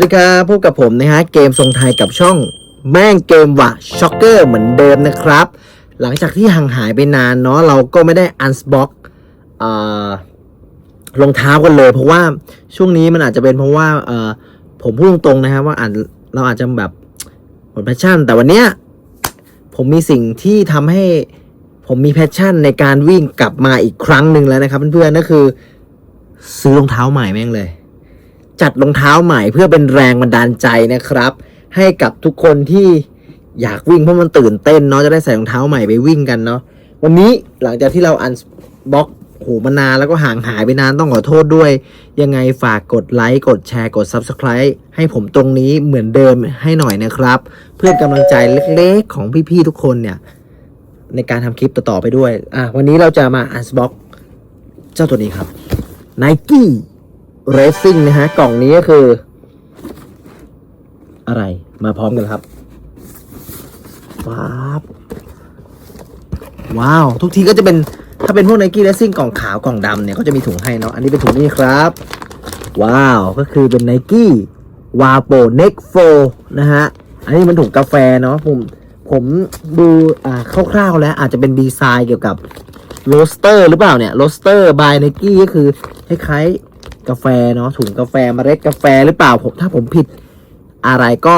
สวัสดีครับพบกับผมนะฮะเกมทรงไทยกับช่องแม่งเกมวะช็อกเกอร์เหมือนเดิมนะครับ หลังจากที่ห่างหายไปนานเนาะเราก็ไม่ได้อันสบ็อกรองเท้ากันเลย เพราะว่าช่วงนี้มันอาจจะเป็นเพราะว่าเออผมพูดตรงๆนะครับว่าอาจเราอาจจะแบบหมดแพชชั่น แต่วันเนี้ยผมมีสิ่งที่ทำให้ผมมีแพชชั่นในการวิ่งกลับมาอีกครั้งหนึ่งแล้วนะครับเพื่อนๆนั่นคือซื้อรองเท้าใหม่แม่งเลย จัดรองเท้าใหม่เพื่อเป็นแรงบันดาลใจนะครับ ให้กับทุกคนที่อยากวิ่งเพราะมันตื่นเต้นเนาะจะได้ใส่รองเท้าใหม่ไปวิ่งกันเนาะวันนี้หลังจากที่เราอันบล็อกโหมานานแล้วก็ห่างหายไปนานต้องขอโทษด้วย ยังไงฝากกดไลค์กดแชร์กด Subscribe ให้ผมตรงนี้เหมือนเดิมให้หน่อยนะครับ เพื่อกำลังใจเล็กๆของพี่ๆทุกคนเนี่ย ในการทำคลิปต่อๆไปด้วยอะวันนี้เราจะมาอันบ็อกเจ้าตัวนี้ครับ Nike Racing นะฮะ กล่องนี้ก็คือ อะไรมาพร้อมกันครับว้าวว้าว ทุกทีก็จะเป็นถ้าเป็นพวก Nike Racing กล่องขาวกล่องดำเนี่ยเขาจะมีถุงให้เนาะอันนี้เป็นถุงนี้ครับ ว้าวก็คือเป็น Nike w a p o Neck 4นะฮะ อันนี้มันถุงกาแฟเนาะผมผมดูอ่าคร่าวๆแล้วอาจจะเป็นดีไซน์เกี่ยวกับโรสเตอร์หรือเปล่าเนี่ยโรสเตอร์บายไนกี้ก็คือคล้ายๆ กาแฟเนาะถุงกาแฟเมล็ดกาแฟหรือเปล่าผมถ้าผมผิดอะไรก็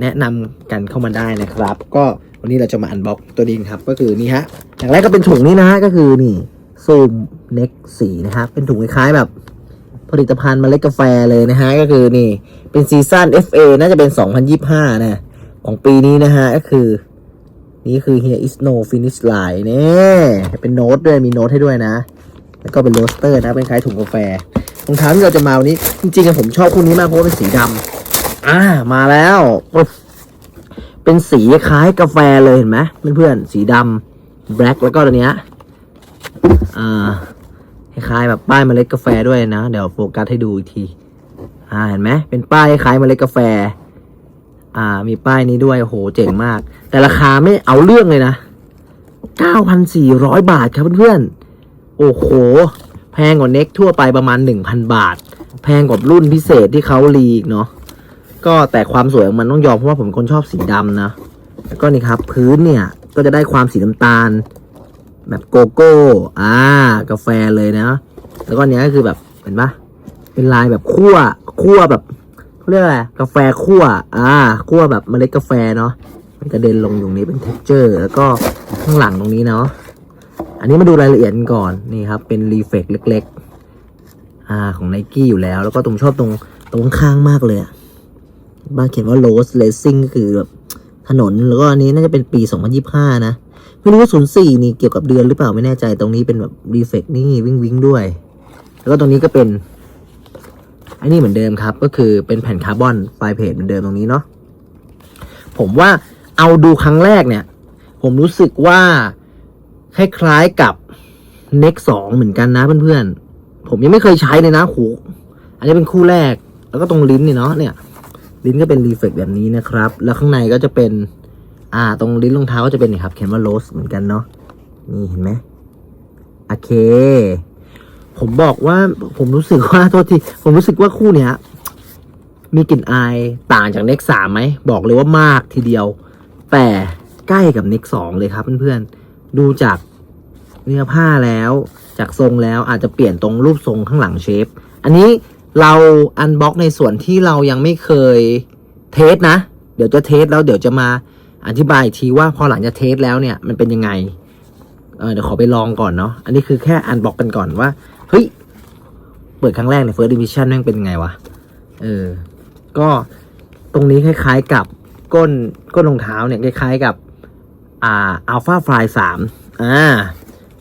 แนะนำกันเข้ามาได้นะครับ ก็วันนี้เราจะมาอันบ็อกตัวนี้ครับ ก็คือนี่ฮะอย่างแรกก็เป็นถุงนี้นะฮะก็คือนี่ซูมเน็กสีนะครับเป็นถุงคล้ายๆแบบ ผลิตภัณฑ์เมล็ดกาแฟเลยนะฮะก็คือนี่เป็นซีซั่น FA น่าจะเป็น 2025 นะของปีนี้นะฮะก็คือ นี่คือ Here is no finish line เนี่ยเป็นโน้ตด้วยมีโน้ตให้ด้วยนะ แล้วก็เป็นโรสเตอร์นะเป็นคล้ายถุงกาแฟ รองเท้าที่เราจะมาวันนี้ จริงๆอะผมชอบคู่นี้มากเพราะว่าเป็นสีดำอ่า มาแล้วเป็นสีคล้ายกาแฟเลยเห็นไหมเพื่อนๆสีดำแบล็กแล้วก็ตัวเนี้ยอ่าคล้ายๆแบบป้ายเมล็ดกาแฟด้วยนะ เดี๋ยวโฟกัสให้ดูอีกที อ่าเห็นไหมเป็นป้ายคล้ายเมล็ดกาแฟ อ่า มีป้ายนี้ด้วยโหเจ๋งมาก แต่ราคาไม่เอาเรื่องเลยนะ 9,400 บาทครับเพื่อนๆโอ้โห พงกว่าเน็กทั่วไปประมาณ 1,000 บาท แพงกว่ารุ่นพิเศษที่เขารีอีกเนาะก็แต่ความสวยของมันต้องยอมเพราะว่าผมคนชอบสีดำนะแล้วก็นี่ครับ พื้นเนี่ยก็จะได้ความสีน้ำตาล แบบโกโก้อ่ากาแฟเลยนะ แล้วก็เนี้ยก็คือแบบเห็นปะเป็นลายแบบคั่วคั่วแบบเขาเรียกอะไรกาแฟคั่วอ่าคั่วแบบเมล็ดกาแฟเนาะมันกระเด็นลงอยู่นี้เป็นเท็กเจอร์ แล้วก็ข้างหลังตรงนี้เนาะ อันนี้มาดูรายละเอียดก่อนนี่ครับเป็นรีเฟกเล็กๆอ่าของไนกี้อยู่แล้ว แล้วก็ตรงชอบตรงตรงข้างมากเลยบ้านเขียนว่า Rose Racing ก็คือแบบถนนแล้วก็อันนี้น่าจะเป็นปี 2025 นะ ไม่รู้ว่า 04 นี่เกี่ยวกับเดือนหรือเปล่าไม่แน่ใจตรงนี้เป็นแบบรีเฟกนี่วิ่งวิ่งด้วย แล้วก็ตรงนี้ก็เป็นอันนี้เหมือนเดิมครับ ก็คือเป็นแผ่นคาร์บอนไฟเพจเหมือนเดิมตรงนี้เนาะผมว่าเอาดูครั้งแรกเนี่ย ผมรู้สึกว่า คล้ายๆกับ Nex 2 เหมือนกันนะเพื่อนๆ ผมยังไม่เคยใช้เลยนะโหอันนี้เป็นคู่แรก แล้วก็ตรงลิ้นนี่เนาะเนี่ย ลิ้นก็เป็นรีเฟกแบบนี้นะครับ แล้วข้างในก็จะเป็น อ่า ตรงลิ้นรองเท้าก็จะเป็นนี่ครับเขียนว่าโรสเหมือนกันเนาะ นี่เห็นไหมโอเค ผมบอกว่าผมรู้สึกว่าโทษที ผมรู้สึกว่าคู่เนี้ยมีกลิ่นอายต่างจากเน็กสามไหม บอกเลยว่ามากทีเดียว แต่ใกล้กับเน็กสองเลยครับเพื่อนๆ ดูจากเนื้อผ้าแล้วจากทรงแล้วอาจจะเปลี่ยนตรงรูปทรงข้างหลังเชฟ อันนี้เราอันบ็อกในส่วนที่เรายังไม่เคยเทสนะ เดี๋ยวจะเทสแล้วเดี๋ยวจะมาอธิบายอีกทีว่าพอหลังจากเทสแล้วเนี่ยมันเป็นยังไงเเดี๋ยวขอไปลองก่อนเนาะ อันนี้คือแค่อันบ็อกกันก่อนว่า เฮ้ย เปิดครั้งแรกใน First Division แม่งเป็นไงวะ เออ ก็ตรงนี้คล้ายๆกับก้นก้นรองเท้าเนี่ยคล้ายๆกับ อ่าอัลฟาไฟสามอ่า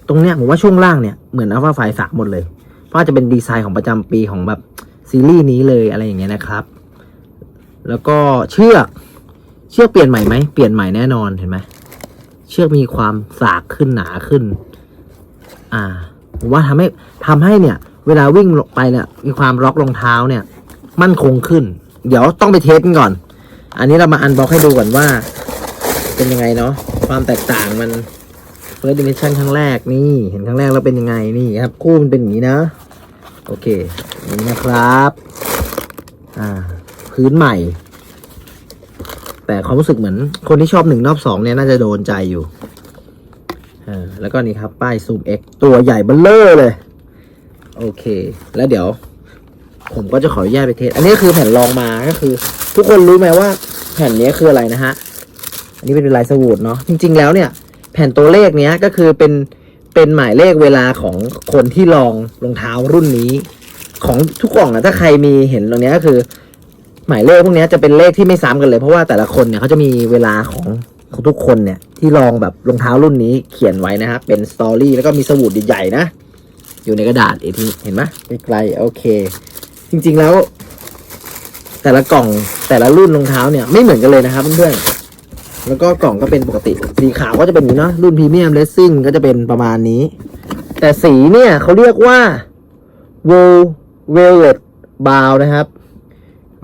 ตรงเนี้ยผมว่าช่วงล่างเนี่ยเหมือนอัลฟาไฟสามหมดเลย เพราะจะเป็นดีไซน์ของประจำปีของแบบซีรีส์นี้เลยอะไรอย่างเงี้ยนะครับ แล้วก็เชือกเชือกเปลี่ยนใหม่ไหมเปลี่ยนใหม่แน่นอนเห็นไหมเชือกมีความสากขึ้นหนาขึ้น อ่าผมว่าทำให้ทำให้เนี่ย เวลาวิ่งลงไปเนี่ยมีความล็อกรองเท้าเนี่ย มั่นคงขึ้น เดี๋ยวต้องไปเทสกันก่อน อันนี้เรามาอันบ็อกให้ดูก่อนว่า เป็นยังไงเนาะความแตกต่างมัน First Dimension ครั้งแรกนี่เห็นครั้งแรกแล้วเป็นยังไงนี่ครับ คู่มันเป็นอย่างนี้นะ โอเคนี้นะครับ อ่า พื้นใหม่ แต่ความรู้สึกเหมือน คนที่ชอบหนึ่งนอบสองเนี่ยน่าจะโดนใจอยู่อ่าแล้วก็นี่ครับ ป้ายซูม X ตัวใหญ่เบ้อเลอร์เลย โอเค แล้วเดี๋ยว ผมก็จะขออนุญาตไปเทส อันนี้คือแผ่นรองมาก็คือ ทุกคนรู้ไหมว่า แผ่นนี้คืออะไรนะฮะ นนี้เป็นลายสวูดเนาะจริง ๆ แล้วเนี่ย แผ่นตัวเลขเนี้ยก็คือเป็นเป็นหมายเลขเวลาของคนที่ลองรองเท้ารุ่นนี้ ของทุกกล่องนะถ้าใครมีเห็นตรงนี้ก็คือ หมายเลขพวกนี้จะเป็นเลขที่ไม่ซ้ำกันเลยเพราะว่าแต่ละคนเนี่ยเขาจะมีเวลาของของทุกคนเนี่ย ที่ลองแบบรองเท้ารุ่นนี้เขียนไว้นะครับเป็นสตอรี่แล้วก็มีสมุดใหญ่ๆนะ อยู่ในกระดาษเอทีเห็นไหมไกลๆโอเค จริง ๆแล้ว แต่ละกล่องแต่ละรุ่นรองเท้าเนี่ยไม่เหมือนกันเลยนะครับเพื่อนๆ แล้วก็กล่องก็เป็นปกติ สีขาวก็จะเป็นอย่างนี้เนาะรุ่นพรีเมียมเลสซิ่งก็จะเป็นประมาณนี้ แต่สีเนี่ยเขาเรียกว่า w o l Velvet Bow นะครับ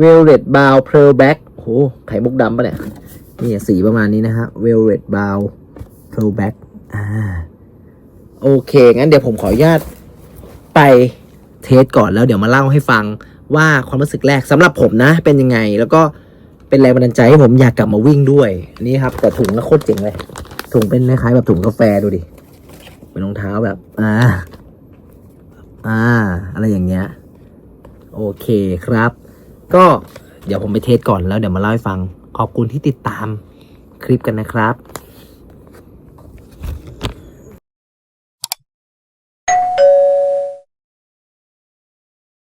Velvet Bow Pearl Black โหไข่มุกดำปะเนี่ยนี่สีประมาณนี้นะฮะ Velvet Bow Pearl Black อ่าโอเค งั้นเดี๋ยวผมขออนุญาตไปเทสก่อนแล้วเดี๋ยวมาเล่าให้ฟังว่าความรู้สึกแรกสำหรับผมนะเป็นยังไง แล้วก็ เป็นแรงบันดาลใจให้ผมอยากกลับมาวิ่งด้วยนี่ครับ แต่ถุงก็โคตรเจ๋งเลย ถุงเป็นคล้ายๆแบบถุงกาแฟดูดิเป็นรองเท้าแบบ อ่า อ่า อะไรอย่างเงี้ย โอเคครับ ก็เดี๋ยวผมไปเทสก่อนแล้วเดี๋ยวมาเล่าให้ฟัง ขอบคุณที่ติดตามคลิปกันนะครับ